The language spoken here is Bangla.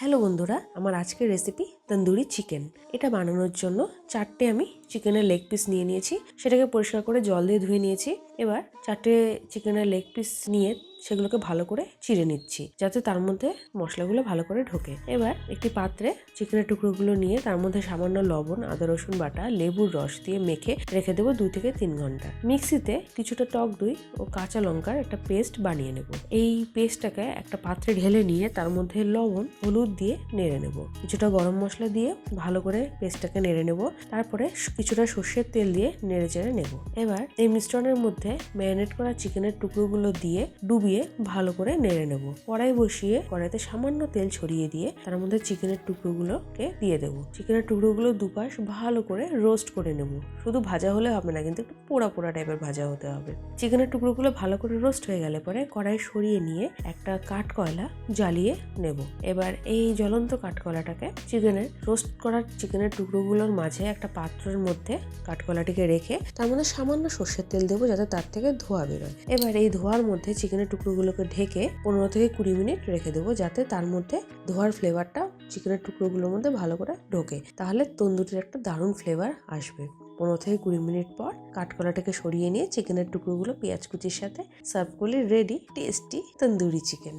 হ্যালো বন্ধুরা, আমার আজকের রেসিপি তন্দুরি চিকেন এটা বানানোর জন্য চারটে আমি চিকেনের লেগ পিস নিয়ে নিয়েছি। সেটাকে পরিষ্কার করে জল দিয়ে ধুয়ে নিয়েছি। এবার চারটে চিকেনের লেগ পিস নিয়ে সেগুলোকে ভালো করে চিড়ে নিচ্ছি, যাতে তার মধ্যে মশলাগুলো ভালো করে ঢোকে। এবার একটি পাত্রে চিকেনের টুকরোগুলো নিয়ে তার মধ্যে সামান্য লবণ, আদা, রসুন বাটা, লেবুর রস দিয়ে মেখে রেখে দেবো দুই থেকে তিন ঘণ্টা। মিক্সিতে কিছুটা টক দই ও কাঁচা লঙ্কার একটা পেস্ট বানিয়ে নেব। এই পেস্টটাকে একটা পাত্রে ঢেলে নিয়ে তার মধ্যে লবণ, হলুদ দিয়ে নেড়ে নেব। কিছুটা গরম মশলা দিয়ে ভালো করে পেস্টটাকে নেড়ে নেব। তারপরে কিছুটা সর্ষের তেল দিয়ে নেড়ে চেড়ে নেব। এবার এই মিশ্রণের মধ্যে ম্যারিনেট করা চিকেনের টুকরোগুলো দিয়ে ডুবিয়ে ভালো করে নেড়ে নেব। কড়াই বসিয়ে কড়াইতে সামান্য তেল ছড়িয়ে দিয়ে তার মধ্যে চিকেনের টুকরোগুলোকে দিয়ে দেবো। চিকেনের টুকরোগুলো দুপাশ ভালো করে রোস্ট করে নেব। শুধু ভাজা হলে হবে না, কিন্তু একটু পোড়া পোড়া টাইপের ভাজা হতে হবে। চিকেনের টুকরোগুলো ভালো করে রোস্ট হয়ে গেলে পরে কড়াই সরিয়ে নিয়ে একটা কাঠ কয়লা জ্বালিয়ে নেব। এবার এই জ্বলন্ত কাঠকয়লাটাকে চিকেনের, রোস্ট করা চিকেনের টুকরোগুলোর মাঝে একটা পাত্রের মধ্যে কাঠকয়লাটিকে রেখে তার মধ্যে সামান্য সর্ষের তেল দেবো যাতে তার থেকে ধোয়া বেরোয়। এবার এই ধোয়ার মধ্যে চিকেনের টুকরোগুলোকে ঢেকে পনেরো থেকে কুড়ি মিনিট রেখে দেবো যাতে তার মধ্যে ধোয়ার ফ্লেভারটা চিকেনের টুকরোগুলোর মধ্যে ভালো করে ঢোকে। তাহলে তন্দুরির একটা দারুণ ফ্লেভার আসবে। পনেরো থেকে কুড়ি মিনিট পর কাঠকলাটাকে সরিয়ে নিয়ে চিকেনের টুকরোগুলো পেঁয়াজ কুচির সাথে সার্ভ করলে রেডি টেস্টি তন্দুরি চিকেন